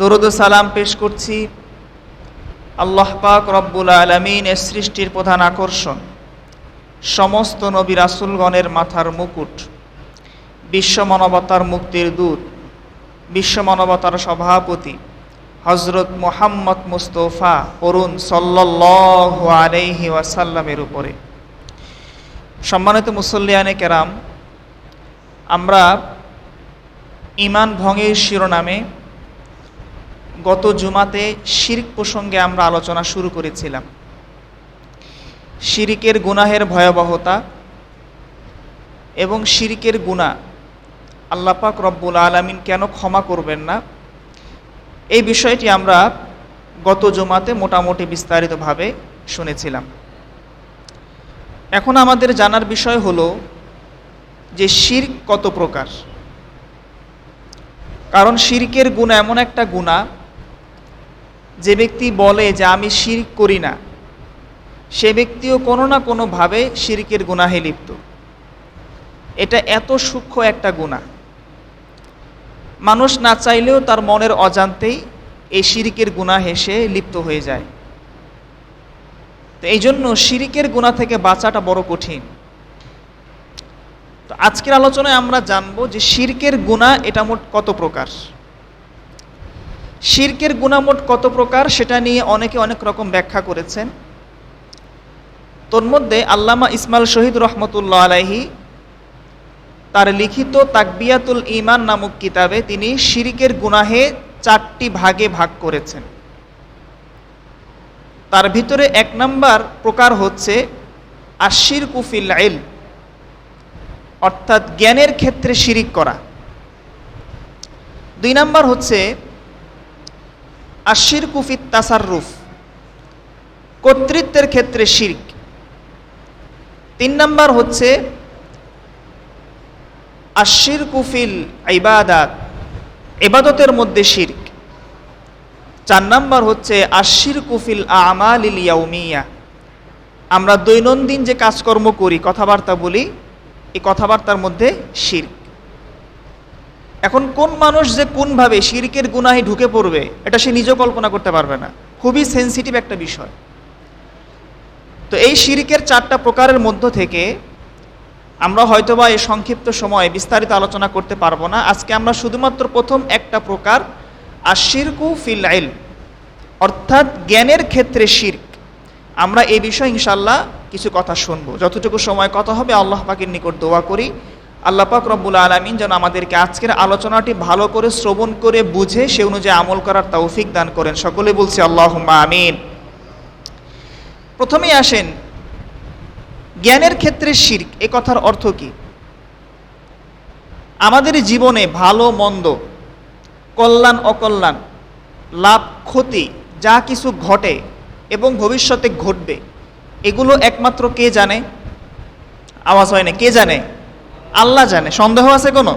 দরুদ সালাম পেশ করছি। আল্লাহ পাক রব্বুল আলমিনের সৃষ্টির প্রধান আকর্ষণ, সমস্ত নবী রাসুলগণের মাথার মুকুট, বিশ্ব মানবতার মুক্তির দূত, বিশ্ব মানবতার সভাপতি হজরত মোহাম্মদ মুস্তফা অরুণ সাল্লাহ ওয়াসাল্লামের উপরে। সম্মানিত মুসল্লিয়ানে কেরাম, আমরা ইমান ভঙ্গের শিরোনামে গত জুমাতে শিরিক প্রসঙ্গে আমরা আলোচনা শুরু করেছিলাম। শিরিকের গুনাহের ভয়াবহতা এবং শিরিকের গুণা আল্লাপাক রব্বুল আলমিন কেন ক্ষমা করবেন না? এই বিষয়টি আমরা গত জমাতে মোটামুটি বিস্তারিতভাবে শুনেছিলাম। এখন আমাদের জানার বিষয় হলো যে শির কত প্রকার? কারণ শিরকের গুণা এমন একটা গুণা যে ব্যক্তি বলে যে আমি শির করি না, সে ব্যক্তিও কোনো না কোনোভাবে শিরকের গুণাহে লিপ্ত। এটা এত সূক্ষ্ম একটা গুণা। মানুষ না চাইলেও তার মনের অজান্তেই এই শিরিকের গুণা হেসে লিপ্ত হয়ে যায়। তো এই জন্য শিরিকের গুণা থেকে বাঁচাটা বড় কঠিন। তো আজকের আলোচনায় আমরা জানব যে শিরকের গুণা এটা মোট কত প্রকার? শিরকের গুণা মোট কত প্রকার সেটা নিয়ে অনেকে অনেক রকম ব্যাখ্যা করেছেন। তোর মধ্যে আল্লামা ইসমাল শহীদ রহমতুল্লাহ আলাহি তার লিখিত তাকবিয়াতুল ইমান নামক কিতাবে তিনি শিরিকের গুনাহে চারটি ভাগে ভাগ করেছেন। তার ভিতরে এক নম্বর প্রকার হচ্ছে আশির কুফিল আইল অর্থাৎ জ্ঞানের ক্ষেত্রে শিরিক করা। দুই নম্বর হচ্ছে আশির কুফিত তাসাররুফ। কর্তৃত্বের ক্ষেত্রে শিরিক। তিন নম্বর হচ্ছে আশির কুফিল ইবাদাত এবাদতের মধ্যে শির্ক। চার নম্বর হচ্ছে আশির কুফিল আমাল ইয়াউমিয়া। আমরা দৈনন্দিন যে কাজকর্ম করি, কথাবার্তা বলি, এই কথাবার্তার মধ্যে শির্ক। এখন কোন মানুষ যে কোনভাবে শিরকের গুনাহে ঢুকে পড়বে, এটা সে নিজেও কল্পনা করতে পারবে না। খুবই সেন্সিটিভ একটা বিষয়। তো এই শিরিকের চারটা প্রকারের মধ্য থেকে আমরা হয়তোবা এই সংক্ষিপ্ত সময়ে বিস্তারিত আলোচনা করতে পারব না। আজকে আমরা শুধুমাত্র প্রথম একটা প্রকার আশিরকু ফিল আইল অর্থাৎ জ্ঞানের ক্ষেত্রে শির্ক। আমরা এই বিষয়ে ইনশাল্লাহ কিছু কথা শুনব। যতটুকু সময় কথা হবে, আল্লাহ পাকের নিকট দোয়া করি। আল্লাহ পাক রব্বুল আলমিন যেন আমাদেরকে আজকের আলোচনাটি ভালো করে শ্রবণ করে বুঝে সে অনুযায়ী আমল করার তৌফিক দান করেন। সকলে বলছি আল্লাহ আমিন। প্রথমেই আসেন, জ্ঞানের ক্ষেত্রে শির্ক, এ কথার অর্থ কি? আমাদের জীবনে ভালো, মন্দ, কল্যাণ, অকল্যাণ, লাভ, ক্ষতি, যা কিছু ঘটে এবং ভবিষ্যতে ঘটবে, এগুলো একমাত্র কে জানে? আওয়াজ হয় না, কে জানে? আল্লাহ জানে, সন্দেহ আছে কোনো?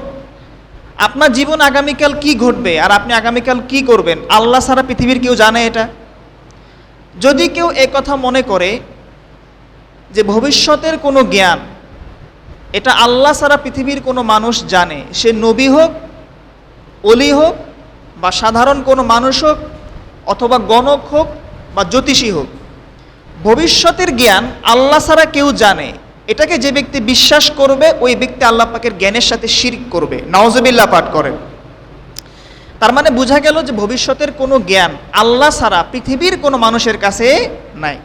আপনার জীবন আগামীকাল কি ঘটবে আর আপনি আগামীকাল কি করবেন? আল্লাহ সারা পৃথিবীর কেউ জানে এটা? যদি কেউ কথা মনে করে যে ভবিষ্যতের কোনো জ্ঞান, এটা আল্লাহ সারা পৃথিবীর কোনো মানুষ জানে, সে নবী হোক অলি হোক, বা সাধারণ কোনো মানুষ হোক, অথবা গণক হোক, বা জ্যোতিষী হোক, ভবিষ্যতের জ্ঞান আল্লাহ ছাড়া কেউ জানে এটাকে যে ব্যক্তি বিশ্বাস করবে, ওই ব্যক্তি আল্লাহ পাকের জ্ঞানের সাথে শিরিক করবে। নওয়াজবিল্লা পাঠ করে তার মানে বোঝা গেল যে ভবিষ্যতের কোনো জ্ঞান আল্লাহ ছাড়া পৃথিবীর কোনো মানুষের কাছে নাই।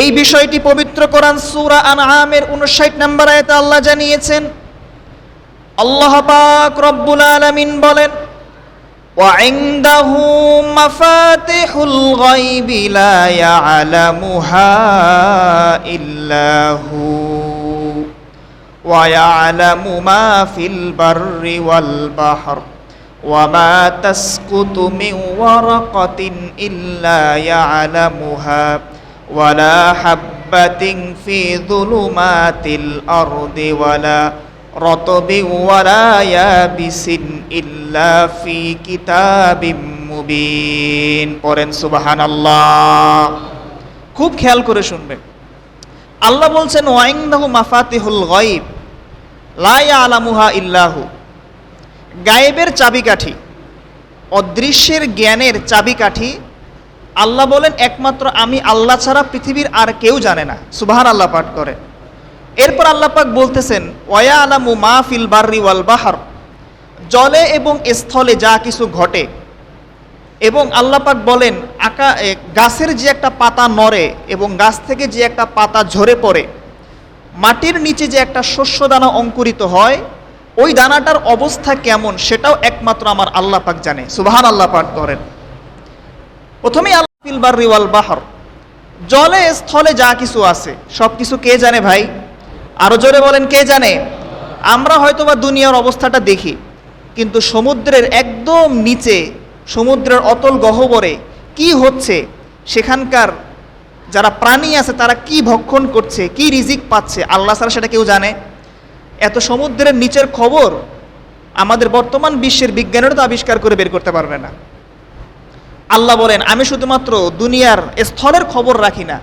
এই বিষয়টি পবিত্র কোরআন সুরা আনআমের 59 নম্বর আয়াতে আল্লাহ জানিয়েছেন, আল্লাহ পাক রব্বুল আলামিন বলেন وعنده مفاتح الغيب لا يعلمها إلا هو ويعلم ما في البر والبحر وما تسقط من ورقة إلا يعلمها ولا حبة في ظلمات الأرض ولا رطب ولا يابس إلا في كتاب মুবিন পড়েন সুবহানাল্লাহ খুব খেয়াল করে শুনবেন আল্লাহ বলছেন ওয়াইন্দাহু মাফাতিহুল গায়ব লা ইয়ালামুহা ইল্লাহু গায়েবের চাবিকাঠি অদৃশ্যের জ্ঞানের চাবিকাঠি আল্লাহ বলেন একমাত্র আমি আল্লাহ ছাড়া পৃথিবীর আর কেউ জানে না সুবাহান আল্লাহ পাঠ করে এরপর আল্লাহ পাক বলতেছেন ওয়া আলামু মা ফিল বাররি ওয়াল বাহার। জলে এবং স্থলে যা কিছু ঘটে। এবং আল্লাহ পাক বলেন, আকা গাছের যে একটা পাতা নড়ে এবং গাছ থেকে যে একটা পাতা ঝরে পড়ে, মাটির নিচে যে একটা শস্য দানা অঙ্কুরিত হয়, ওই দানাটার অবস্থা কেমন সেটাও একমাত্র আমার আল্লাহ পাক জানে। সুবাহান আল্লাহ পাক করেন প্রথমেই আল্লাহ ফিল বাররি ওয়াল বাহার। জলে, স্থলে যা কিছু আছে সব কিছু কে জানে ভাই? আরও জোরে বলেন, কে জানে? আমরা হয়তোবা দুনিয়ার অবস্থাটা দেখি, কিন্তু সমুদ্রের একদম নিচে, সমুদ্রের অতল গহ্বরে কি হচ্ছে? সেখানকার যারা প্রাণী আছে, তারা কি ভক্ষণ করছে, কি রিজিক পাচ্ছে? আল্লাহ ছাড়া সেটা কেউ জানে? এত সমুদ্রের নিচের খবর আমাদের বর্তমান বিশ্বের বিজ্ঞানীরা তো আবিষ্কার করে বের করতে পারবে না। আল্লাহ বলেন, আমি শুধুমাত্র দুনিয়ার স্থলের খবর রাখি না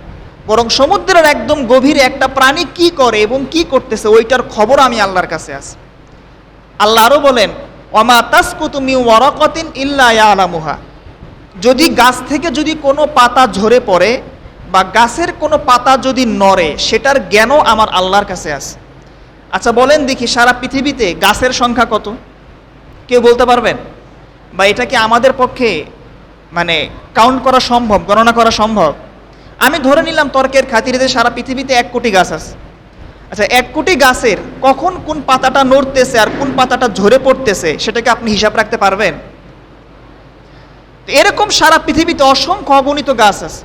বরং সমুদ্রের একদম গভীরে একটা প্রাণী কি করে এবং কি করতেছে, ওইটার খবর আমি আল্লাহর কাছে আছে। আল্লাহ আরও বলেন অমা তাসকুতু মি ওয়ারাকাতিন ইল্লা ইয়ালামুহা। যদি গাছ থেকে যদি কোনো পাতা ঝরে পড়ে বা গাছের কোনো পাতা যদি নড়ে, সেটার জ্ঞানও আমার আল্লাহর কাছে আছে। আচ্ছা বলেন দেখি, সারা পৃথিবীতে গাছের সংখ্যা কত? কেউ বলতে পারবেন? বা এটা কি আমাদের পক্ষে মানে কাউন্ট করা সম্ভব, গণনা করা সম্ভব? আমি ধরে নিলাম তর্কের খাতিরে যে সারা পৃথিবীতে এক কোটি গাছ আছে। আচ্ছা এক কোটি গাছের কখন কোন পাতাটা নড়তেছে আর কোন পাতাটা ঝরে পড়তেছে সেটাকে আপনি হিসাব রাখতে পারবেন? এরকম সারা পৃথিবীতে অসংখ্য অগণিত গাছ আছে।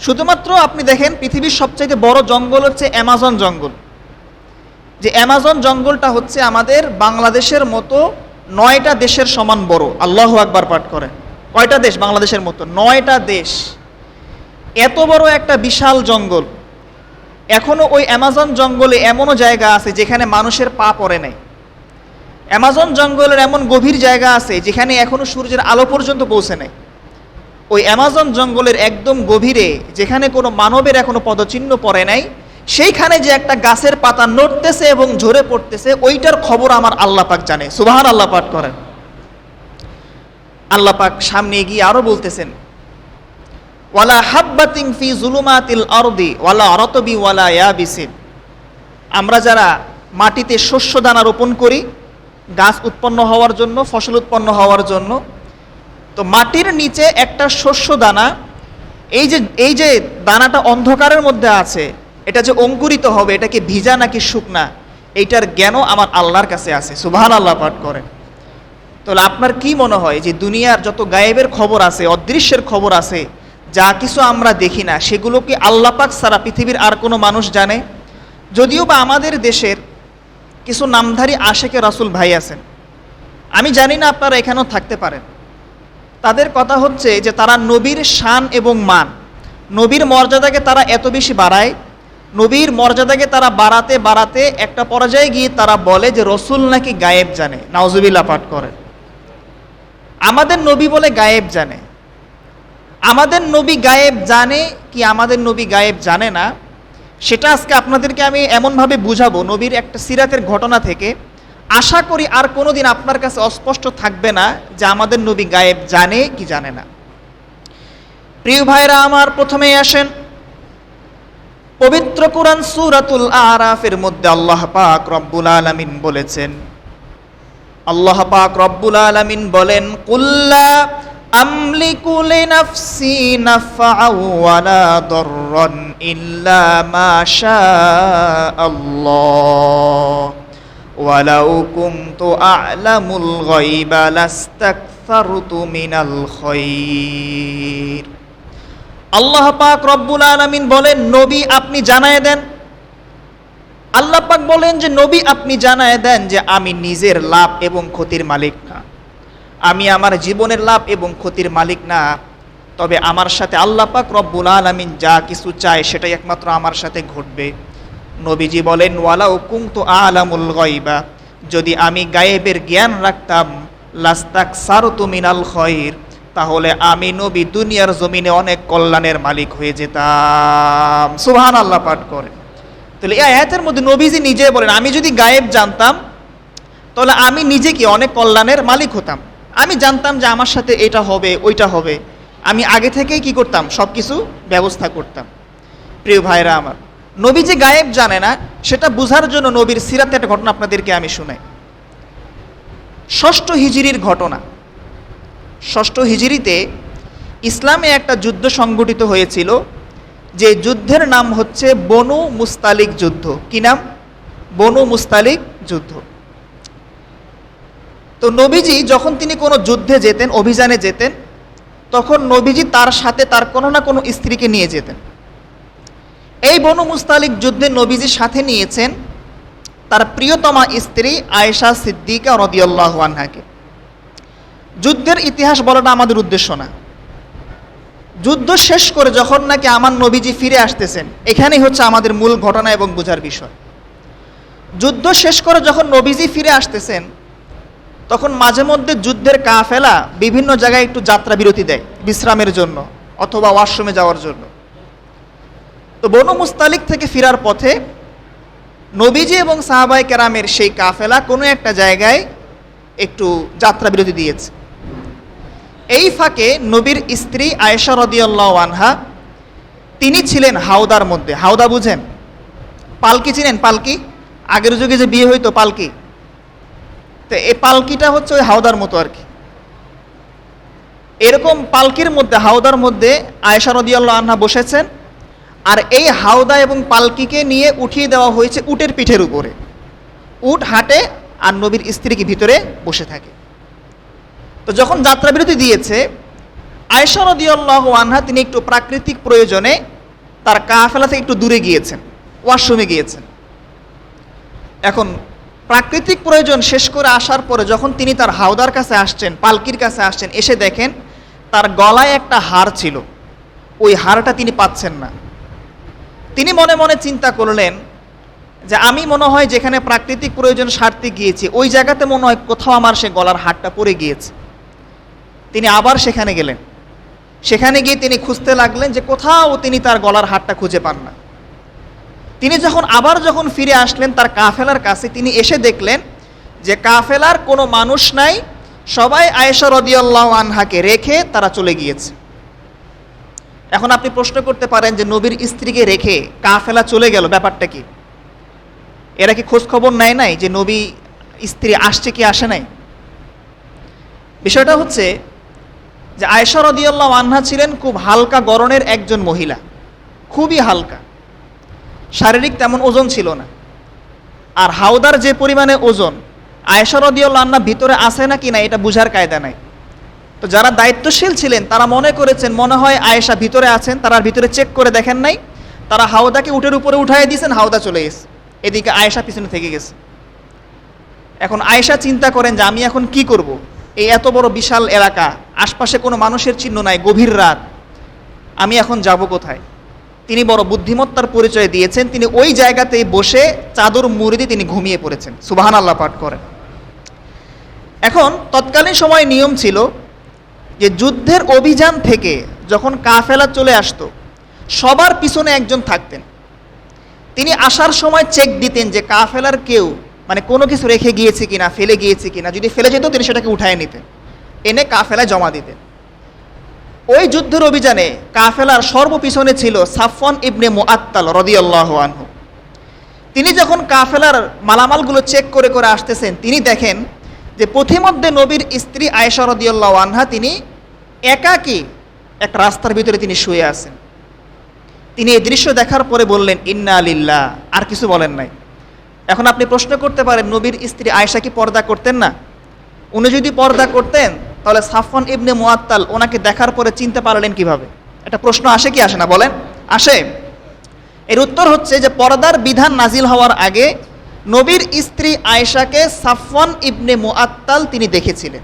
শুধুমাত্র আপনি দেখেন পৃথিবীর সবচাইতে বড় জঙ্গল হচ্ছে অ্যামাজন জঙ্গল। যে অ্যামাজন জঙ্গলটা হচ্ছে আমাদের বাংলাদেশের মতো নয়টা দেশের সমান বড়। আল্লাহ আকবার পাঠ করে। কয়টা দেশ বাংলাদেশের মতো? নয়টা দেশ। এত বড় একটা বিশাল জঙ্গল। এখনও ওই অ্যামাজন জঙ্গলে এমনও জায়গা আছে যেখানে মানুষের পা পড়ে নাই। অ্যামাজন জঙ্গলের এমন গভীর জায়গা আছে যেখানে এখনও সূর্যের আলো পর্যন্ত পৌঁছে নেই। ওই অ্যামাজন জঙ্গলের একদম গভীরে, যেখানে কোনো মানবের এখনও পদচিহ্ন পড়ে নাই, সেইখানে যে একটা গাছের পাতা নড়তেছে এবং ঝরে পড়তেছে, ওইটার খবর আমার আল্লাহ পাক জানে। সুবাহান আল্লাহ পাক করেন। আল্লাহ পাক সামনে এগিয়ে আরও বলতেছেন ওয়ালা হাব্বাতিং ফি জুলুমাতিল আরদি ওয়ালা রতবি ওয়ালা ইয়াবিসিন। আমরা যারা মাটিতে শস্য দানা রোপণ করি, গাছ উৎপন্ন হওয়ার জন্য, ফসল উৎপন্ন হওয়ার জন্য, তো মাটির নিচে একটা শস্য দানা, এই যে এই যে দানাটা অন্ধকারের মধ্যে আছে, এটা যে অঙ্কুরিত হবে, এটা কি ভিজা নাকি শুকনা, এইটার জ্ঞানও আমার আল্লাহর কাছে আছে। সুবহান আল্লাহ পাঠ করেন। তাহলে আপনার কি মনে হয় যে দুনিয়ার যত গায়েবের খবর আছে, অদৃশ্যের খবর আছে যা কিছু আমরা দেখি না সেগুলো কি আল্লাহ পাক সারা পৃথিবীর আর কোনো মানুষ জানে? যদিও বা আমাদের দেশের কিছু নামধারী আশেকে রাসুল ভাই আছেন। আমি জানি না আপনারা এখানেও থাকতে পারেন। তাদের কথা হচ্ছে যে তারা নবীর শান এবং মান। নবীর মর্যাদাকে তারা এত বেশি বাড়ায়, নবীর মর্যাদাকে তারা বাড়াতে বাড়াতে একটা পর্যায়ে গিয়ে তারা বলে যে রসুল নাকি গায়েব জানে। নাওজুবিল্লা পাঠ করে আমাদের নবী বলে গায়েব জানে। আমাদের নবী গায়েব জানে কি আমাদের নবী গায়েব জানে না? সেটা আজকে আপনাদেরকে আমি এমনভাবে বুঝাবো, নবীর একটা সিরাতের ঘটনা থেকে। আশা করি আর কোনোদিন আপনার কাছে অস্পষ্ট থাকবে না যে আমাদের নবী গায়েব জানে কি জানে না। প্রিয় ভাইরা আমার প্রথমেই আসেন। পবিত্র কোরআন সূরাতুল আরাফের মধ্যে আল্লাহ পাক রব্বুল আলামিন বলেছেন। আল্লাহ পাক রব্বুল আলামিন বলেন, কুল্লা আমলিকু লিনাফসি নাফআও ওয়ালা দাররান ইল্লা মা আল্লাহ ওয়ালাউ কুনতু আ'লামুল গায়বা লাস্তাকসারতু মিনাল খায়র আল্লাহ পাক রব্বুল আলামিন বলেন, নবী আপনি জানায় দেন। আল্লাহ পাক বলেন যে, নবী আপনি জানায় দেন যে, আমি নিজের লাভ এবং ক্ষতির মালিক না। আমি আমার জীবনের লাভ এবং ক্ষতির মালিক না। তবে আমার সাথে আল্লাহ পাক রব্বুল আলামিন যা কিছু চায় সেটাই একমাত্র আমার সাথে ঘটবে। নবীজি বলেন, ওয়ালাউ কুনতু আলামুল গায়বা। যদি আমি গায়েবের জ্ঞান রাখতাম, লাস্তাক সারতু মিনাল খয়ের তাহলে আমি নবী দুনিয়ার জমিনে অনেক কল্যাণের মালিক হয়ে যেতাম। সুহান আল্লাহ পাঠ করে। তাহলে এই আয়াতের মধ্যে নবীজি নিজে বলেন, আমি যদি গায়েব জানতাম, তাহলে আমি নিজে কি অনেক কল্যাণের মালিক হতাম? আমি জানতাম যে আমার সাথে এটা হবে, ওইটা হবে। আমি আগে থেকেই কি করতাম? সব কিছু ব্যবস্থা করতাম। প্রিয় ভাইরা আমার নবী যে গায়েব জানে না, সেটা বোঝার জন্য নবীর সিরাতে একটা ঘটনা আপনাদেরকে আমি শুনাই। ষষ্ঠ হিজিরির ঘটনা। ষষ্ঠ হিজিরিতে ইসলামে একটা যুদ্ধ সংগঠিত হয়েছিল, যে যুদ্ধের নাম হচ্ছে বনু মুস্তালিক যুদ্ধ। কি নাম? বনু মুস্তালিক যুদ্ধ। তো নবীজি যখন তিনি কোনো যুদ্ধে যেতেন, অভিযানে যেতেন, তখন নবীজি তার সাথে তার কোনো না কোনো স্ত্রীকে নিয়ে যেতেন। এই বনু মুস্তালিক যুদ্ধে নবীজি সাথে নিয়েছেন তার প্রিয়তমা স্ত্রী আয়েশা সিদ্দিকা রদিয়াল্লাহ আনহাকে। যুদ্ধের ইতিহাস বলাটা আমাদের উদ্দেশ্য না। যুদ্ধ শেষ করে যখন নাকি আমার নবীজি ফিরে আসতেছেন, এখানেই হচ্ছে আমাদের মূল ঘটনা এবং বোঝার বিষয়। যুদ্ধ শেষ করে যখন নবীজি ফিরে আসতেছেন তখন মাঝে মধ্যে যুদ্ধের কাফেলা বিভিন্ন জায়গায় একটু যাত্রা বিরতি দেয় বিশ্রামের জন্য অথবা ওয়াশরুমে যাওয়ার জন্য। তো বনু মুস্তালিক থেকে ফেরার পথে নবীজি এবং সাহাবাই কেরামের সেই কাফেলা কোনো একটা জায়গায় একটু যাত্রা বিরতি দিয়েছে। এই ফাঁকে নবীর স্ত্রী আয়েশা রদিয়াল্লাহ আনহা, তিনি ছিলেন হাওদার মধ্যে। হাওদা বুঝেন? পালকি চিনেন? পালকি? আগের যুগে যে বিয়ে হইতো পালকি? তো এই পালকিটা হচ্ছে ওই হাওদার মতো আর কি। এরকম পালকির মধ্যে, হাওদার মধ্যে আয়েশা রদিয়াল্লাহ আনহা বসেছেন আর এই হাওদা এবং পালকিকে নিয়ে উঠিয়ে দেওয়া হয়েছে উটের পিঠের উপরে। উট হাঁটে আর নবীর স্ত্রীকে ভিতরে বসে থাকে। তো যখন যাত্রাবিরতি দিয়েছে আয়সা রদিয়াল্লাহ আনহা তিনি একটু প্রাকৃতিক প্রয়োজনে তার কাফেলা থেকে একটু দূরে গিয়েছেন, ওয়াশরুমে গিয়েছেন। এখন প্রাকৃতিক প্রয়োজন শেষ করে আসার পরে যখন তিনি তার হাওদার কাছে আসছেন, পালকির কাছে আসছেন, এসে দেখেন তার গলায় একটা হার ছিল। ওই হারটা তিনি পাচ্ছেন না। তিনি মনে মনে চিন্তা করলেন যে আমি মনে হয় যেখানে প্রাকৃতিক প্রয়োজন সারতে গিয়েছি, ওই জায়গাতে মনে হয় কোথাও আমার সে গলার হারটা পড়ে গিয়েছে। তিনি আবার সেখানে গেলেন। সেখানে গিয়ে তিনি খুঁজতে লাগলেন যে কোথাও তিনি তার গলার হারটা খুঁজে পান না। তিনি যখন আবার যখন ফিরে আসলেন তার কাফেলার কাছে, তিনি এসে দেখলেন যে কাফেলার কোনো মানুষ নাই, সবাই আয়েশা রদিয়াল্লাহ আনহাকে রেখে তারা চলে গিয়েছে। এখন আপনি প্রশ্ন করতে পারেন যে নবীর স্ত্রীকে রেখে কাফেলা চলে গেল, ব্যাপারটা কি? এরা কি খোঁজ খবর নেয় নাই যে নবী স্ত্রী আসছে কি আসে নাই? বিষয়টা হচ্ছে যে আয়েশা রদিয়াল্লাহ আনহা ছিলেন খুব হালকা গরনের একজন মহিলা, খুবই হালকা। শারীরিক তেমন ওজন ছিল না। আর হাওদার যে পরিমাণে ওজন, আয়েশা রদিয়াল্লাহ আন্না ভিতরে আসে না কি না এটা বুঝার কায়দা নাই। তো যারা দায়িত্বশীল ছিলেন, তারা মনে করেছেন, মনে হয় আয়েশা ভিতরে আছেন, তারা ভিতরে চেক করে দেখেন নাই। তারা হাওদাকে উটের উপরে উঠাই দিয়েছেন, হাওদা চলে গেছে। এদিকে আয়েশা পিছনে থেকে গেছে। এখন আয়েশা চিন্তা করেন যে আমি এখন কি করব। এই এত বড় বিশাল এলাকা, আশপাশে কোনো মানুষের চিহ্ন নাই, গভীর রাত। আমি এখন যাব কোথায়? তিনি বড় বুদ্ধিমত্তার পরিচয় দিয়েছেন। তিনি ওই জায়গাতেই বসে চাদর মুড়ি দিয়ে তিনি ঘুমিয়ে পড়েছেন। সুবাহান আল্লাহ পাঠ করেন। এখন তৎকালীন সময় নিয়ম ছিল যে যুদ্ধের অভিযান থেকে যখন কাফেলা চলে আসতো, সবার পিছনে একজন থাকতেন। তিনি আসার সময় চেক দিতেন যে কাফেলার কেউ মানে কোনো কিছু রেখে গিয়েছে কিনা, ফেলে গিয়েছে কিনা। যদি ফেলে যেত, তিনি সেটাকে উঠায় নিতেন। এনে কাফেলায় জমা দিতেন। ওই যুদ্ধের অভিযানে কাফেলার সর্বপিছনে ছিল সাফওয়ান ইবনে মুআত্তাল রদিয়াল্লাহ আনহু। তিনি যখন কাফেলার মালামালগুলো চেক করে করে আসতেছেন, তিনি দেখেন যে পথিমধ্যে নবীর স্ত্রী আয়েশা রদিয়াল্লাহ আনহা, তিনি একাকী এক রাস্তার ভিতরে তিনি শুয়ে আছেন। তিনি এই দৃশ্য দেখার পরে বললেন, ইন্না আলিল্লাহ আর কিছু বলেন নাই। এখন আপনি প্রশ্ন করতে পারেন, নবীর স্ত্রী আয়েশা কি পর্দা করতেন না? উনি যদি পর্দা করতেন তাহলে সাফন ইবনে মুয়াত্তাল ওনাকে দেখার পরে চিনতে পারলেন কীভাবে? একটা প্রশ্ন আসে কি আসে না? বলেন। আসে। এর উত্তর হচ্ছে যে পর্দার বিধান নাজিল হওয়ার আগে নবীর স্ত্রী আয়েশাকে সাফওয়ান ইবনে মুআত্তাল তিনি দেখেছিলেন।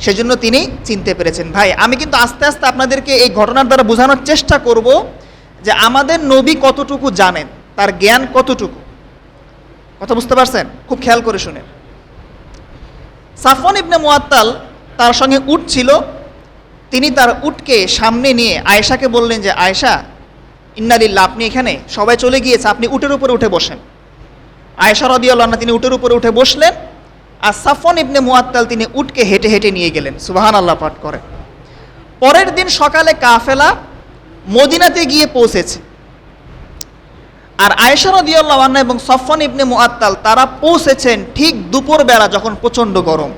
সেজন্য তিনি চিনতে পেরেছেন। ভাই, আমি কিন্তু আস্তে আস্তে আপনাদেরকে এই ঘটনার দ্বারা বোঝানোর চেষ্টা করব যে আমাদের নবী কতটুকু জানেন, তার জ্ঞান কতটুকু। কথা বুঝতে পারছেন? খুব খেয়াল করে শুনেন। সাফওয়ান ইবনে মুআত্তাল তার সঙ্গে উট ছিল। তিনি তার উটকে সামনে নিয়ে আয়েশাকে বললেন যে, আয়েশা ইন্নালিল্লা আপনি এখানে? সবাই চলে গিয়েছে, আপনি উটের উপরে উঠে বসেন। আয়েশা রদিয়াল্লাহ তিনি উটের উপরে উঠে বসলেন, আর সাফন ইবনে মুআত্তাল তিনি উটকে হেঁটে হেঁটে নিয়ে গেলেন সুবাহান আল্লাহ পাঠ করে পরের দিন সকালে কাফেলা মদিনাতে গিয়ে পৌঁছেছে। আর আয়েশা রদিয়াল্লাহ আন্না এবং সফন ইবনে মুআত্তাল তারা পৌঁছেছেন ঠিক দুপুরবেলা, যখন প্রচণ্ড গরম।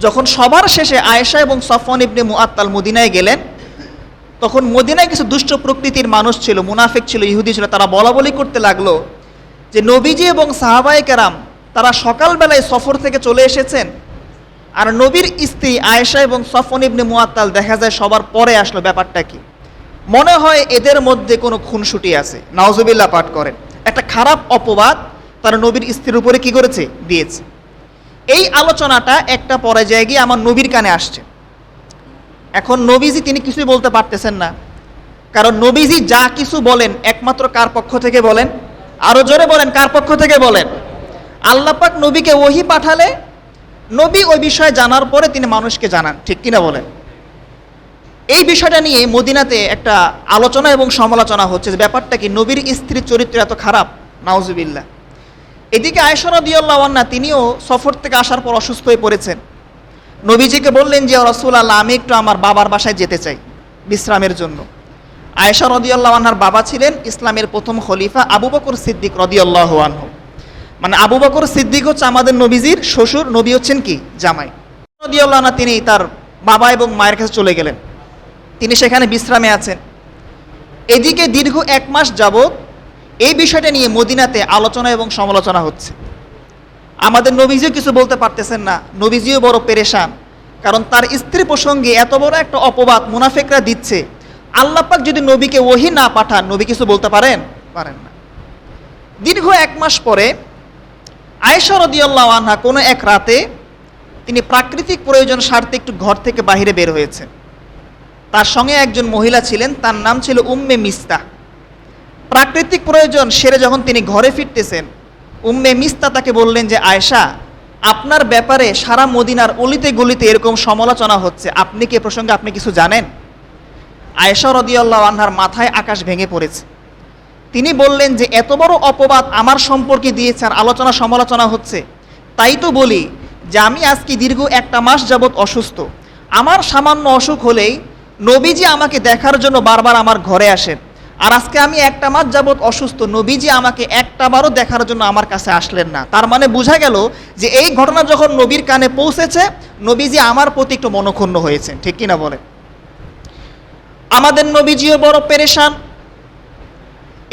যখন সবার শেষে আয়েশা এবং সফন ইবনে মুআত্তাল মদিনায় গেলেন, তখন মদিনায় কিছু দুষ্ট প্রকৃতির মানুষ ছিল, মুনাফিক ছিল, ইহুদি ছিল, তারা বলা বলি করতে লাগল যে, নবীজি এবং সাহাবাই কেরাম, তারা সকালবেলায় সফর থেকে চলে এসেছেন, আর নবীর স্ত্রী আয়েশা এবং সফন ইবনে মুআত্তাল দেখা যায় সবার পরে আসলো, ব্যাপারটা কি? মনে হয় এদের মধ্যে কোনো খুনসুটি আছে। নাওজুবিল্লাহ পাঠ করেন। একটা খারাপ অপবাদ তারা নবীর স্ত্রীর উপরে কি করেছে? দিয়েছে। এই আলোচনাটা একটা পর্যায়ে গিয়ে আমার নবীর কানে আসছে। এখন নবীজি তিনি কিছুই বলতে পারতেছেন না। কারণ নবীজি যা কিছু বলেন, একমাত্র কার পক্ষ থেকে বলেন? আরও জোরে বলেন, কার পক্ষ থেকে বলেন? আল্লাপাক নবীকে ওহি পাঠালে, নবী ওই বিষয়ে জানার পরে তিনি মানুষকে জানান। ঠিক কিনা বলেন? এই বিষয়টা নিয়ে মদিনাতে একটা আলোচনা এবং সমালোচনা হচ্ছে ব্যাপারটা কি? নবীর স্ত্রীর চরিত্র এত খারাপ? নাউজুবিল্লাহ। এদিকে আয়সরা দিয়াল্লাওয়ান্না তিনিও সফর থেকে আসার পর অসুস্থ হয়ে পড়েছেন। নবীজিকে বললেন যে রসুল আল্লাহ আমি একটু আমার বাবার বাসায় যেতে চাই বিশ্রামের জন্য। আয়েশা রদিয়াল্লাহ আনহার বাবা ছিলেন ইসলামের প্রথম খলিফা আবু বকর সিদ্দিক রদিয়াল্লাহ আনহু। মানে আবু বকর সিদ্দিক হচ্ছে আমাদের নবীজির শ্বশুর, নবী হচ্ছেন কি? জামাই। রদিয়াল্লাহ আনহা তিনি তার বাবা এবং মায়ের কাছে চলে গেলেন। তিনি সেখানে বিশ্রামে আছেন। এদিকে দীর্ঘ এক মাস যাবৎ এই বিষয়টা নিয়ে মদিনাতে আলোচনা এবং সমালোচনা হচ্ছে। আমাদের নবীজিও কিছু বলতে পারতেছেন না। নবীজিও বড় পেরেশান। কারণ তার স্ত্রী প্রসঙ্গে এত বড় একটা অপবাদ মুনাফেকরা দিচ্ছে। আল্লাপাক যদি নবীকে ওহি না পাঠান, নবী কিছু বলতে পারেন? পারেন না। দীর্ঘ এক মাস পরে আয়েশা রদিয়াল্লাহ আনহা কোনো এক রাতে তিনি প্রাকৃতিক প্রয়োজন স্বার্থে একটু ঘর থেকে বাহিরে বের হয়েছেন। তার সঙ্গে একজন মহিলা ছিলেন, তার নাম ছিল উম্মে মিস্তা প্রাকৃতিক প্রয়োজন সেরে যখন তিনি ঘরে ফিরতেছেন, উম্মে মিস্তা তাকে বললেন যে, আয়েশা, আপনার ব্যাপারে সারা মদিনার অলিতে গলিতে এরকম সমালোচনা হচ্ছে। আপনি কি প্রসঙ্গে আপনি কিছু জানেন? আয়েশা রদিয়াল্লাহ আনহার মাথায় আকাশ ভেঙে পড়েছে। তিনি বললেন যে, এত বড় অপবাদ আমার সম্পর্কে দিয়েছে আর আলোচনা সমালোচনা হচ্ছে। তাই তো বলি যে, আমি আজকে দীর্ঘ একটা মাস যাবৎ অসুস্থ। আমার সামান্য অসুখ হলেই নবীজি আমাকে দেখার জন্য বারবার আমার ঘরে আসেন। আর আজকে আমি একটা মাস যাবৎ অসুস্থ। নবীজি আমাকে একটাবারও দেখার জন্য আমার কাছে আসলেন না। তার মানে বোঝা গেল যে এই ঘটনা যখন নবীর কানে পৌঁছেছে, নবীজি আমার প্রতি একটু মনক্ষুণ্ণ হয়েছে ঠিক কিনা বলে আমাদের নবীজিও বড় পেরেশান।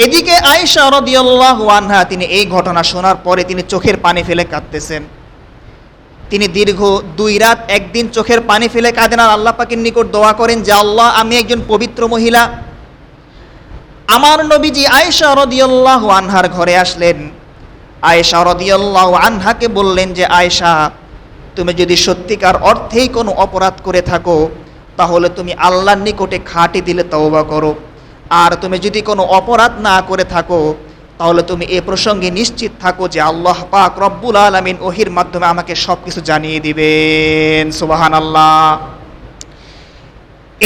এদিকে আয়েশা রদিয়াল্লাহু আনহা, তিনি এই ঘটনা শোনার পরে তিনি চোখের পানি ফেলে কাঁদতেছেন। তিনি দীর্ঘ দুই রাত একদিন চোখের পানি ফেলে কাঁদেন আর আল্লাহ পাকের নিকট দোয়া করেন যে, আল্লাহ, আমি একজন পবিত্র মহিলা। আমার নবীজি আয়েশা রদিয়াল্লাহু আনহার ঘরে আসলেন। আয়েশা রদিয়াল্লাহু আনহাকে বললেন যে, আয়েশা, তুমি যদি সত্যিকার অর্থেই কোনো অপরাধ করে থাকো, তাহলে তুমি আল্লাহর নিকটে খাঁটি দিলে তওবা করো। আর তুমি যদি কোনো অপরাধ না করে থাকো, তাহলে তুমি এ প্রসঙ্গে নিশ্চিত থাকো যে, আল্লাহ পাক রব্বুল আলমিন ওহির মাধ্যমে আমাকে সব কিছু জানিয়ে দিবেন। সুবাহান আল্লাহ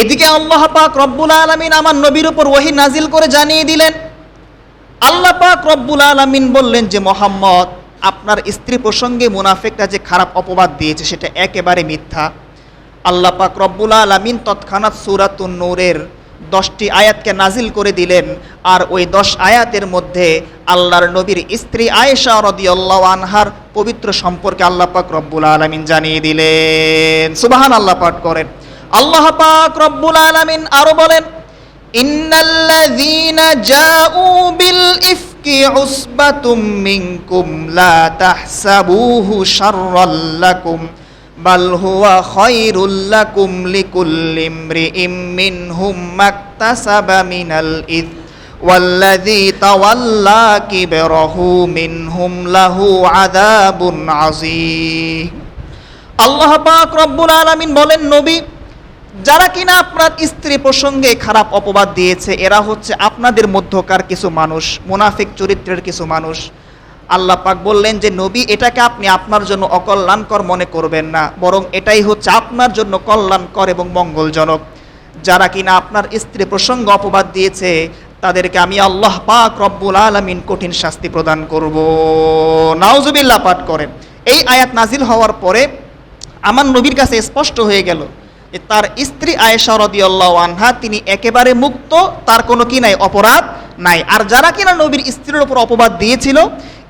এদিকে আল্লাহ পাক রব্বুল আলমিন আমার নবীর উপর ওহি নাজিল করে জানিয়ে দিলেন। আল্লাহ পাক রব্বুল আলমিন বললেন যে, মোহাম্মদ, আপনার স্ত্রী প্রসঙ্গে মুনাফেকটা যে খারাপ অপবাদ দিয়েছে সেটা একেবারে মিথ্যা। আল্লাহ পাক রব্বুল আলমিন তৎক্ষণাৎ সুরাতুন নূরের দশটি আয়াতকে নাজিল করে দিলেন আর ওই দশ আয়াতের মধ্যে আল্লাহর নবীর স্ত্রী আয়েশা রদিয়াল্লাহ আনহার পবিত্র সম্পর্কে আল্লাহ পাক রব্বুল আলমিন জানিয়ে দিলেন। সুবাহান আল্লাহ পাঠ করেন। আল্লাহ পাক রব্বুল আলমিন আরো বলেন ইন্নাল্লাযীনা জাউ বিল ইফকি উসবাতুম মিনকুম লা তাহসাবুহু শাররাল লাকুম বাল হুয়া খায়রুল লাকুম লিকুল্লি ইমরিইম মিনহুম মাকতাসাবা মিনাল ইথ والذي تولى كبره منهم له عذاب عظيم আল্লাহ পাক রব্বুল আলামিন বলেন নবী যারা কিনা আপনার স্ত্রী প্রসঙ্গে খারাপ অপবাদ দিয়েছে, এরা হচ্ছে আপনাদের মধ্যকার কিছু মানুষ, মুনাফিক চরিত্রের কিছু মানুষ। আল্লাহ পাক বললেন যে, নবী, এটাকে আপনি আপনার জন্য অকল্যাণকর মনে করবেন না, বরং এটাই হচ্ছে আপনার জন্য কল্যাণকর এবং মঙ্গলজনক। যারা কিনা আপনার স্ত্রী প্রসঙ্গ অপবাদ দিয়েছে, তাদেরকে আমি আল্লাহ পাক রব্বুল আলামিন কঠিন শাস্তি প্রদান করব। নাউজুবিল্লাহ পাঠ করেন। এই আয়াত নাজিল হওয়ার পরে আমার নবীর কাছে স্পষ্ট হয়ে গেল তার স্ত্রী আয়েশা রদিয়াল্লাহ আনহা, তিনি একেবারে মুক্ত, তার কোনো কি নাই, অপরাধ নাই। আর যারা কিনা নবীর স্ত্রীর ওপর অপবাদ দিয়েছিল,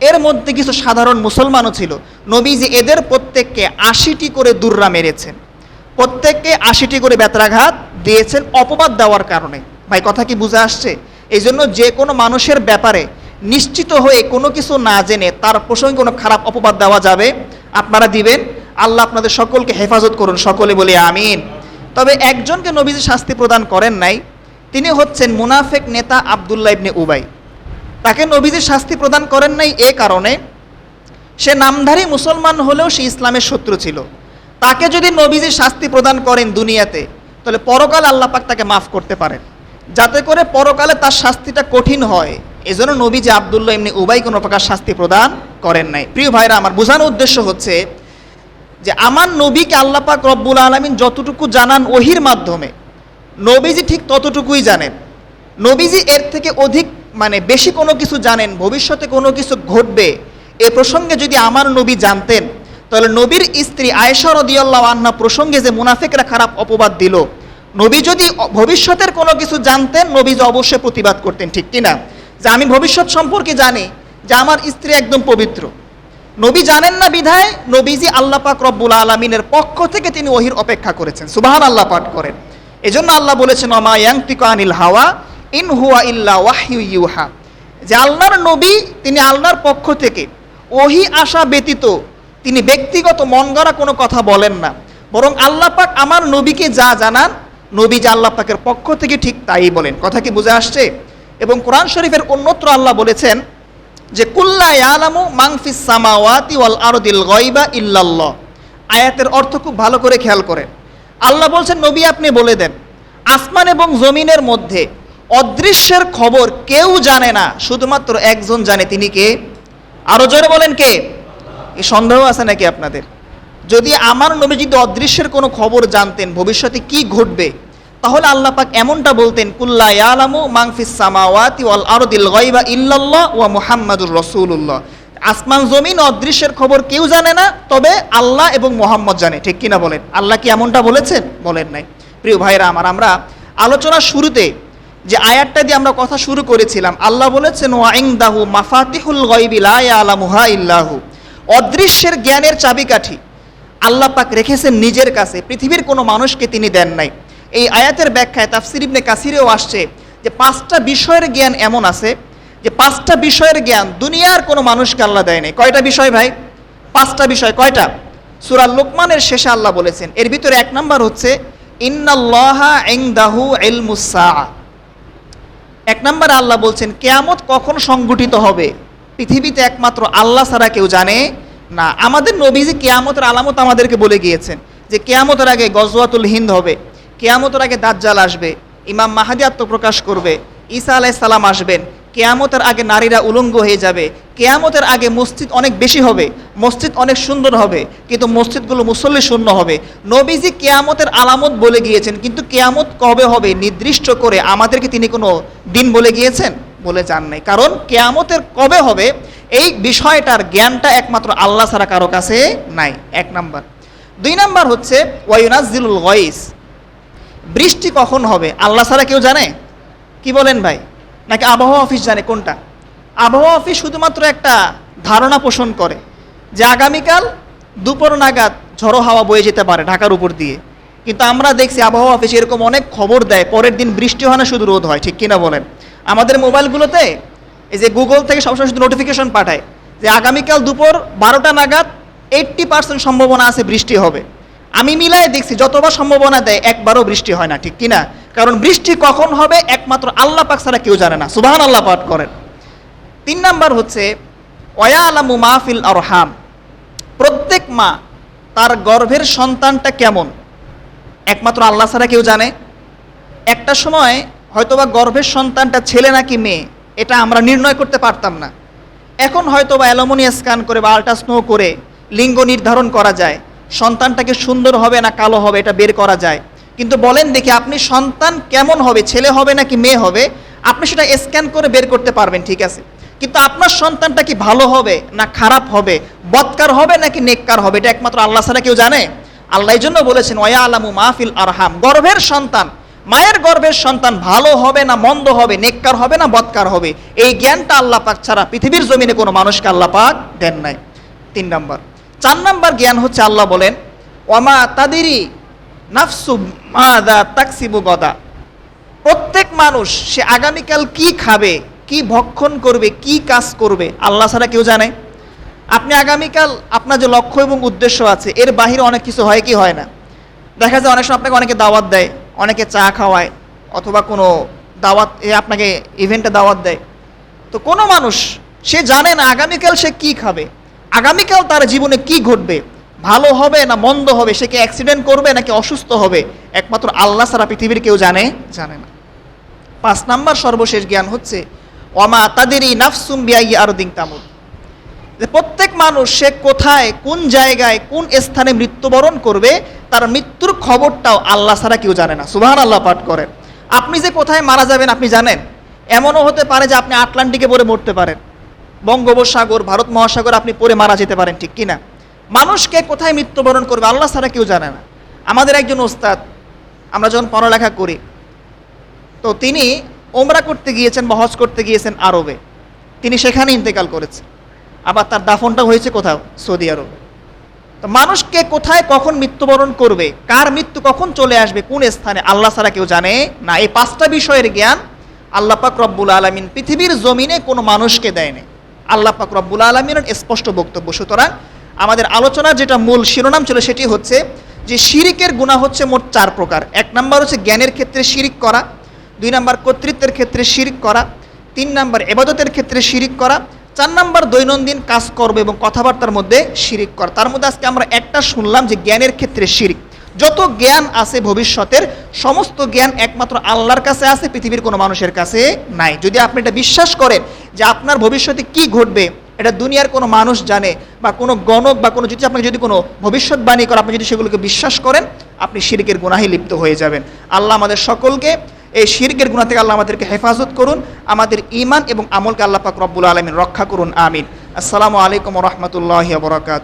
এর মধ্যে কিছু সাধারণ মুসলমানও ছিল। নবী যে এদের প্রত্যেককে আশিটি করে দুর্রা মেরেছেন, প্রত্যেককে আশিটি করে বেত্রাঘাত দিয়েছেন অপবাদ দেওয়ার কারণে। ভাই, কথা কি বুঝে আসছে? এই জন্য যে কোনো মানুষের ব্যাপারে নিশ্চিত হয়ে কোনো কিছু না জেনে তার প্রসঙ্গে কোনো খারাপ অপবাদ দেওয়া যাবে, আপনারা দিবেন। আল্লাহ আপনাদের সকলকে হেফাজত করুন, সকলে বলি আমিন। তবে একজনকে নবীজি শাস্তি প্রদান করেন নাই, তিনি হচ্ছেন মুনাফেক নেতা আবদুল্লাহ ইবনে উবাই। তাকে নবীজি শাস্তি প্রদান করেন নাই এ কারণে, সে নামধারী মুসলমান হলেও সে ইসলামের শত্রু ছিল। তাকে যদি নবীজি শাস্তি প্রদান করেন দুনিয়াতে, তাহলে পরকাল আল্লাহ পাক তাকে মাফ করতে পারেন। যাতে করে পরকালে তার শাস্তিটা কঠিন হয়, এজন্য নবীজি আবদুল্লাহ এমনি উবাই কোনো প্রকার শাস্তি প্রদান করেন নাই। প্রিয় ভাইরা, আমার বোঝানোর উদ্দেশ্য হচ্ছে যে আমার নবীকে আল্লাহ পাক রব্বুল আলমিন যতটুকু জানান ওহির মাধ্যমে, নবীজি ঠিক ততটুকুই জানেন। নবীজি এর থেকে অধিক মানে বেশি কোনো কিছু জানেন, ভবিষ্যতে কোনো কিছু ঘটবে, এ প্রসঙ্গে যদি আমার নবী জানতেন, তাহলে নবীর স্ত্রী আয়েশা রদিয়াল্লাহ আন্না প্রসঙ্গে যে মুনাফিকরা খারাপ অপবাদ দিল, নবী যদি ভবিষ্যতের কোনো কিছু জানতেন, নবী যে অবশ্যই প্রতিবাদ করতেন, ঠিক কিনা? যে আমি ভবিষ্যৎ সম্পর্কে জানি যে আমার স্ত্রী একদম পবিত্র। নবী জানেন না বিধায়, নবীজি আল্লাহ পাক রব্বুল আলমিনের পক্ষ থেকে তিনি ওহির অপেক্ষা করেছেন। সুবাহান আল্লাহ পাঠ করেন। এজন্য আল্লাহ বলেছেন অমা আনিল হাওয়া, ইন হুয়া ইল্লা ওয়াহিউ ইউহা। যে আল্লাহর নবী, তিনি আল্লাহর পক্ষ থেকে ওহি আশা ব্যতীত তিনি ব্যক্তিগত মন গড়া কোনো কথা বলেন না। বরং আল্লাহ পাক আমার নবীকে যা জানান, নবী যে আল্লাহ পাকের পক্ষ থেকে ঠিক তাই বলেন। কথা কি বুঝে আসছে? এবং কোরআন শরীফের অন্যত্র আল্লাহ বলেছেন যে, কুল্লা মাংফিস সামাওয়াতি ওয়াল আরদিল গয়বা ইল্লাল্লাহ। আয়াতের অর্থ খুব ভালো করে খেয়াল করেন। আল্লাহ বলছেন, নবী, আপনি বলে দেন, আসমান এবং জমিনের মধ্যে অদৃশ্যের খবর কেউ জানে না, শুধুমাত্র একজন জানে। তিনি কে? আরও জোরে বলেন কে? এই সন্দেহ আছে নাকি আপনাদের? যদি আমার নবী যদি অদৃশ্যের কোনো খবর জানতেন, ভবিষ্যতে কি ঘটবে? তাহলে আল্লাহ পাক এমনটা বলতেন, কুল্লা ইয়ালামু মাংফিস সামাওয়াতি ওয়াল আরদিল গায়বা ইল্লাল্লাহ ওয়া মুহাম্মাদুর রাসূলুল্লাহ। আসমান, জমিন অদৃশ্যের খবর কেউ জানে না, তবে আল্লাহ এবং মোহাম্মদ জানে। ঠিক কিনা বলেন? আল্লাহ কি এমনটা বলেছেন? বলেন নাই। প্রিয় ভাইরা আমার, আমরা আলোচনার শুরুতে যে আয়াতটা দিয়ে আমরা কথা শুরু করেছিলাম, আল্লাহ বলেছেন ওয়াইংদাহু মাফাতিহুল গায়বি লা ইয়ালামুহা ইল্লাহু। অদৃশ্যের জ্ঞানের চাবিকাঠি আল্লাহ পাক রেখেছেন নিজের কাছে, পৃথিবীর কোনো মানুষকে তিনি দেন নাই। এই আয়াতের ব্যাখ্যায় তাফসির ইবনে কাসিরেও আসছে যে পাঁচটা বিষয়ের জ্ঞান এমন আছে যে পাঁচটা বিষয়ের জ্ঞান দুনিয়ার কোনো মানুষকে আল্লাহ দেয়নি কয়টা বিষয় ভাই? পাঁচটা বিষয়। কয়টা? সুরা লোকমানের শেষে আল্লাহ বলেছেন, এর ভিতরে এক নম্বর হচ্ছে এক নম্বরে আল্লাহ বলছেন, কেয়ামত কখন সংগঠিত হবে? পৃথিবীতে একমাত্র আল্লাহ ছাড়া কেউ জানে না। আমাদের নবীজি কেয়ামতের আলামত আমাদেরকে বলে গিয়েছেন যে কেয়ামতের আগে গজওয়াতুল হিন্দ হবে। কেয়ামতের আগে দাজ্জাল আসবে, ইমাম মাহাদি আত্মপ্রকাশ করবে, ঈসা আলাইহিস সালাম আসবেন, কেয়ামতের আগে নারীরা উলঙ্গ হয়ে যাবে, কেয়ামতের আগে মসজিদ অনেক বেশি হবে, মসজিদ অনেক সুন্দর হবে, কিন্তু মসজিদগুলো মুসল্লি শূন্য হবে। নবীজি কেয়ামতের আলামত বলে গিয়েছেন, কিন্তু কেয়ামত কবে হবে নির্দিষ্ট করে আমাদেরকে তিনি কোনো দিন বলে গিয়েছেন, বলে যান নাই। কারণ কেয়ামতের কবে হবে, এই বিষয়টার জ্ঞানটা একমাত্র আল্লাহ ছাড়া কারও কাছে নাই। এক নাম্বার। দুই নাম্বার হচ্ছে ওয়াইনাজিলুল গয়েস বৃষ্টি কখন হবে? আল্লাহ ছাড়া কেউ জানে? কি বলেন ভাই? নাকি আবহাওয়া অফিস জানে কোনটা? আবহাওয়া অফিস শুধুমাত্র একটা ধারণা পোষণ করে যে আগামীকাল দুপুর নাগাদ ঝড়ো হাওয়া বয়ে যেতে পারে ঢাকার উপর দিয়ে। কিন্তু আমরা দেখছি আবহাওয়া অফিস এরকম অনেক খবর দেয়, পরের দিন বৃষ্টি হয় না, শুধু রোদ হয়, ঠিক কিনা বলেন? আমাদের মোবাইলগুলোতে এই যে গুগল থেকে সবসময় শুধু নোটিফিকেশন পাঠায় যে আগামীকাল দুপুর বারোটা নাগাদ এইট্টি পার্সেন্ট সম্ভাবনা আছে বৃষ্টি হবে। আমি মিলাই দেখছি, যতবার সম্ভাবনা দেয় একবারও বৃষ্টি হয় না, ঠিক কিনা? কারণ বৃষ্টি কখন হবে একমাত্র আল্লাহ পাক ছাড়া কেউ জানে না। সুবাহান আল্লাহ পাঠ করেন। তিন নাম্বার হচ্ছে ওয়া আলামু মাহফিল আরহাম। প্রত্যেক মা তার গর্ভের সন্তানটা কেমন? একমাত্র আল্লাহ ছাড়া কেউ জানে? একটা সময় হয়তোবা গর্ভের সন্তানটা ছেলে নাকি মেয়ে, এটা আমরা নির্ণয় করতে পারতাম না। এখন হয়তোবা অ্যালোমোনিয়া স্ক্যান করে বা আল্ট্রাস্নো করে লিঙ্গ নির্ধারণ করা যায়। সন্তানটাকে সুন্দর হবে না কালো হবে, এটা বের করা যায়। কিন্তু বলেন দেখি আপনি সন্তান কেমন হবে, ছেলে হবে নাকি মেয়ে হবে, আপনি সেটা স্ক্যান করে বের করতে পারবেন, ঠিক আছে? কিন্তু আপনার সন্তানটা কি ভালো হবে না খারাপ হবে, বৎকার হবে নাকি নেককার হবে, এটা একমাত্র আল্লাহ ছাড়া কেউ জানে? আল্লাহ জন্য বলেছেন ওয়া আলামু মাহফিল আরহাম। গর্ভের সন্তান, মায়ের গর্ভের সন্তান ভালো হবে না মন্দ হবে, নেককার হবে না বৎকার হবে, এই জ্ঞানটা আল্লাহ পাক ছাড়া পৃথিবীর জমিনে কোনো মানুষকে আল্লাহ পাক দেন নাই। তিন নম্বর চার নম্বর জ্ঞান হচ্ছে আল্লাহ বলেন ওমা তাদেরই নাফসু মাদা তাকসিবু গদা প্রত্যেক মানুষ, সে আগামীকাল কি খাবে, কি ভক্ষণ করবে, কি কাজ করবে, আল্লাহ ছাড়া কেউ জানে? আপনি আগামীকাল, আপনার যে লক্ষ্য এবং উদ্দেশ্য আছে, এর বাহিরে অনেক কিছু হয় কি হয় না? দেখা যায় অনেক সময় আপনাকে অনেকে দাওয়াত দেয়, অনেকে চা খাওয়ায়, অথবা কোনো দাওয়াত, এ আপনাকে ইভেন্টে দাওয়াত দেয়। তো কোনো মানুষ, সে জানে না আগামীকাল সে কি খাবে। আগামীকাল তার জীবনে কি ঘটবে? ভালো হবে না মন্দ হবে? সে কি অ্যাক্সিডেন্ট করবে নাকি অসুস্থ হবে? একমাত্র আল্লাহ সারা পৃথিবীর কেউ জানে? জানে না। পাঁচ নাম্বার সর্বশেষ জ্ঞান হচ্ছে অমা তাদেরই নাফসুম বিআই বিয়াই আরদিং তামুদ যে প্রত্যেক মানুষ সে কোথায়, কোন জায়গায়, কোন স্থানে মৃত্যুবরণ করবে, তার মৃত্যুর খবরটাও আল্লাহ ছাড়া কেউ জানে না। সুবাহান আল্লাহ পাঠ করেন। আপনি যে কোথায় মারা যাবেন আপনি জানেন? এমনও হতে পারে যে আপনি আটলান্টিকে পড়ে মরতে পারেন। বঙ্গোপসাগর, ভারত মহাসাগর, আপনি পড়ে মারা যেতে পারেন, ঠিক কিনা? মানুষকে কোথায় মৃত্যুবরণ করবে, আল্লাহ ছাড়া কেউ জানে না। আমাদের একজন ওস্তাদ, আমরা যখন পড়ালেখা করি, তো তিনি ওমরা করতে গিয়েছেন বা হজ করতে গিয়েছেন আরবে। তিনি সেখানে ইন্তেকাল করেছেন আবার তার দাফনটা হয়েছে কোথাও, সৌদি আরবে। তো মানুষকে কোথায় কখন মৃত্যুবরণ করবে, কার মৃত্যু কখন চলে আসবে, কোন স্থানে, আল্লাহ ছাড়া কেউ জানে না। এই পাঁচটা বিষয়ের জ্ঞান আল্লাহ পাক রব্বুল আলমিন পৃথিবীর জমিনে কোনো মানুষকে দেয়নি। আল্লাহ পাক রব্বুল আলমিনের স্পষ্ট বক্তব্য। সুতরাং আমাদের আলোচনার যেটা মূল শিরোনাম ছিল সেটি হচ্ছে যে শিরিকের গুণা হচ্ছে মোট চার প্রকার। এক নাম্বার হচ্ছে জ্ঞানের ক্ষেত্রে শিরিক করা, দুই নাম্বার কর্তৃত্বের ক্ষেত্রে শিরিক করা, তিন নাম্বার এবাদতের ক্ষেত্রে শিরিক করা, চার নাম্বার দৈনন্দিন কাজকর্ম এবং কথাবার্তার মধ্যে শিরিক করা। তার মধ্যে আজকে আমরা একটা শুনলাম যে জ্ঞানের ক্ষেত্রে শিরিক। যত জ্ঞান আছে ভবিষ্যতের, সমস্ত জ্ঞান একমাত্র আল্লাহর কাছে আছে, পৃথিবীর কোনো মানুষের কাছে নাই। যদি আপনি এটা বিশ্বাস করেন যে আপনার ভবিষ্যতে কি ঘটবে, এটা দুনিয়ার কোনো মানুষ জানে বা কোনো গণক বা কোনো যদি আপনাকে যদি কোনো ভবিষ্যৎবাণী করে আপনি যদি সেগুলোকে বিশ্বাস করেন, আপনি শিরকের গুনাহে লিপ্ত হয়ে যাবেন। আল্লাহ আমাদের সকলকে এই শিরকের গুণা থেকে আল্লাহ আমাদেরকে হেফাজত করুন, আমাদের ইমান এবং আমলকে আল্লাহ পাক রব্বুল আলমিন রক্ষা করুন, আমিন। আসসালামু আলাইকুম রহমতুল্লাহ বরকাত